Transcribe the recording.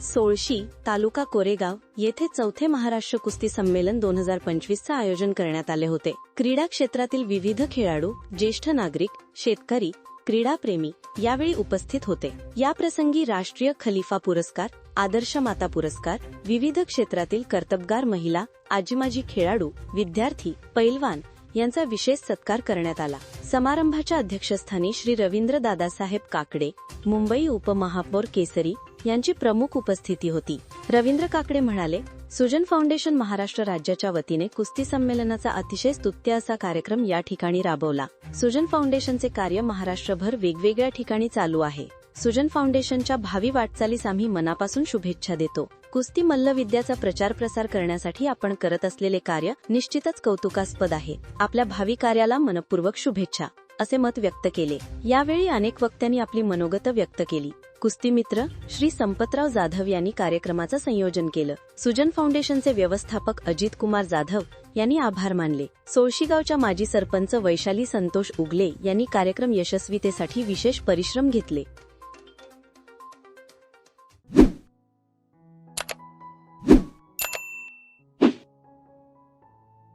सोळशी तालुका कोरेगाव येथे चौथे महाराष्ट्र कुस्ती संमेलन दोन हजार पंचवीसचं आयोजन करण्यात आले होते. क्रीडा क्षेत्रातील विविध खेळाडू ज्येष्ठ नागरिक शेतकरी क्रीडाप्रेमी यावेळी उपस्थित होते. या प्रसंगी राष्ट्रीय खलिफा पुरस्कार आदर्श माता पुरस्कार विविध क्षेत्रातील कर्तबगार महिला आजीमाजी खेळाडू विद्यार्थी पैलवान यांचा विशेष सत्कार करण्यात आला. समारंभाच्या अध्यक्षस्थानी श्री रवींद्र दादासाहेब काकडे मुंबई उपमहापौर केसरी यांची प्रमुख उपस्थिती होती. रवींद्र काकडे म्हणाले सुजन फाउंडेशन महाराष्ट्र राज्याच्या वतीने कुस्ती संमेलनाचा अतिशय स्तुत्य असा कार्यक्रम या ठिकाणी राबवला. सुजन फाउंडेशनचे कार्य महाराष्ट्रभर वेगवेगळ्या ठिकाणी चालू आहे. सुजन फाउंडेशनच्या भावी वाटचालीस आम्ही मनापासून शुभेच्छा देतो. कुस्ती मल्लविद्याचा प्रचार प्रसार करण्यासाठी आपण करत असलेले कार्य निश्चितच कौतुकास्पद आहे. आपल्या भावी कार्याला मनपूर्वक शुभेच्छा. असे मत व्यक्त केले. यावेळी अनेक वक्त्यांनी आपली मनोगत व्यक्त केली. कुस्ती मित्र श्री संपतराव जाधव यांनी कार्यक्रमाचं संयोजन केलं. सुजन फाउंडेशनचे व्यवस्थापक अजित कुमार जाधव यांनी आभार मानले. सोळशीगावच्या माजी सरपंच वैशाली संतोष उगले यांनी कार्यक्रम यशस्वीतेसाठी विशेष परिश्रम घेतले.